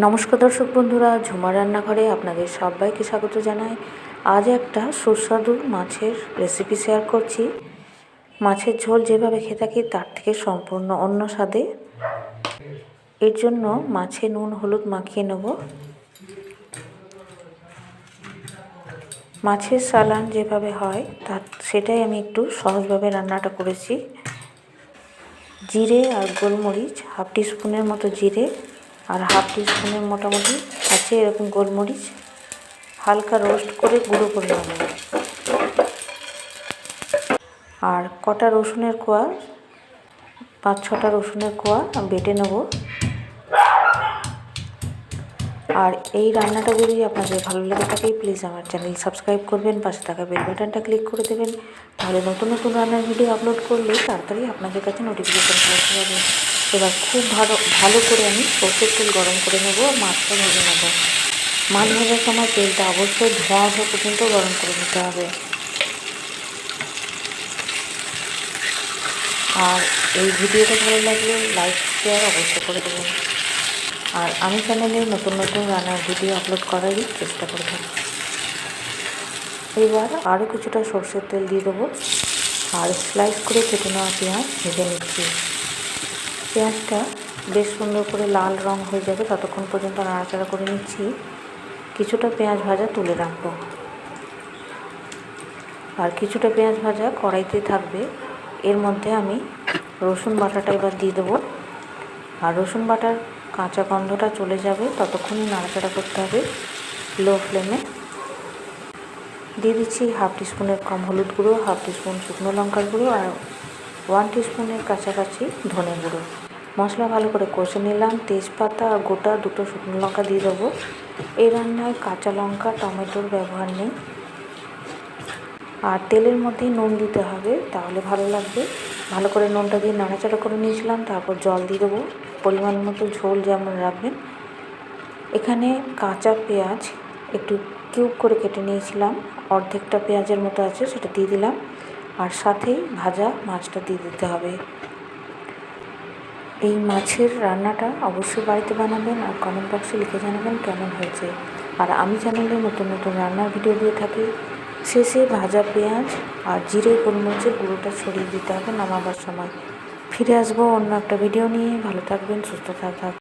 নমস্কার দর্শক বন্ধুরা ঝুমার রান্নাঘরে আপনাদের সবাইকে স্বাগত জানাই। আজ একটা সুস্বাদু মাছের রেসিপি শেয়ার করছি। মাছের ঝোল যেভাবে খেয়ে থাকি, তার থেকে সম্পূর্ণ অন্য স্বাদে। এর জন্য মাছে নুন, হলুদ মাখিয়ে নেব। মাছের সালান যেভাবে হয়, তার সেটাই আমি একটু সহজভাবে রান্নাটা করেছি। জিরে আর গোলমরিচ, হাফ টিস্পুনের মতো জিরে। আর হাফ টিস্পুনের মোটামুটি আছে এরকম গোলমরিচ। হালকা রোস্ট করে গুঁড়ো করে নেব। আর কটা রসুনের কোয়া? পাঁচ, ছটা রসুনের কোয়া বেটে নেব। আর এই রান্নাটা যদি আপনাদের ভালো লেগে থাকে প্লিজ আমার চ্যানেল সাবস্ক্রাইব করবেন, পাশে থাকা বেল বাটনটা ক্লিক করে দেবেন। তাহলে নতুন নতুন রান্নার ভিডিও আপলোড করলে তাড়াতাড়ি আপনাদের কাছে নোটিফিকেশান পৌঁছে যাবে। এবার খুব ভালো ভালো করে আমি সর্ষের তেল গরম করে নেব মাছটা ভেজে নেব। মাছ ভাজার সময় তেলটা অবশ্যই ধোঁয়া ওঠা পর্যন্ত গরম করে নিতে হবে। আর এই ভিডিওটা ভালো লাগলে লাইক শেয়ার অবশ্যই করে দেবেন। আর আমি চ্যানেলে নতুন নতুন রান্নার ভিডিও আপলোড করারই চেষ্টা করে থাকি এবার আরও কিছুটা সর্ষের তেল দিয়ে দেবো। আর স্লাইস করে কেটে নেওয়া পেঁয়াজ ভেজে নিচ্ছি। পেঁয়াজটা বেশ সুন্দর করে লাল রং হয়ে যাবে, ততক্ষণ পর্যন্ত নাড়াচাড়া করে নিচ্ছি। কিছুটা পেঁয়াজ ভাজা তুলে রাখব। আর কিছুটা পেঁয়াজ ভাজা কড়াইতে থাকবে। এর মধ্যে আমি রসুন বাটাটা এবার দিয়ে দেবো। আর রসুন বাটার কাঁচা গন্ধটা চলে যাবে ততক্ষণই নাড়াচাড়া করতে হবে লো ফ্লেমে। দিয়ে দিচ্ছি হাফ টিস্পুনের কম হলুদ গুঁড়ো, হাফ টিস্পুন শুকনো লঙ্কার গুঁড়ো, আর ওয়ান টিস্পুনের কাছাকাছি ধনে গুঁড়ো। মশলা ভালো করে কষে নিলাম। তেজপাতা আর গোটা দুটো শুকনো লঙ্কা দিয়ে দেবো। এই রান্নায় কাঁচা লঙ্কা, টমেটোর ব্যবহার নেই। আর তেলের মধ্যেই নুন দিতে হবে, তাহলে ভালো লাগবে। ভালো করে নুনটা দিয়ে নাড়াচাড়া করে নিয়েছিলাম, তারপর জল দিয়ে দেবো। পরিমাণ মতো ঝোল যেমন রাখবেন। এখানে কাঁচা পেঁয়াজ একটু কিউব করে কেটে নিয়েছিলাম। অর্ধেকটা পেঁয়াজের মতো আছে, সেটা দিয়ে দিলাম। আর সাথেই ভাজা মাছটা দিয়ে দিতে হবে। এই মাছের রান্নাটা অবশ্যই বাড়িতে বানাবেন আর কমেন্ট বক্সে লিখে জানাবেন কেমন হয়েছে। আর আমি চ্যানেলে নতুন নতুন রান্নার ভিডিও দিয়ে থাকি। শেষে ভাজা পেঁয়াজ আর জিরে গোলমরিচের গুঁড়োটা ছড়িয়ে দিতে হবে নামাবার সময়। ফিরে আসব অন্য একটা ভিডিও নিয়ে। ভালো থাকবেন, সুস্থ থাকবেন।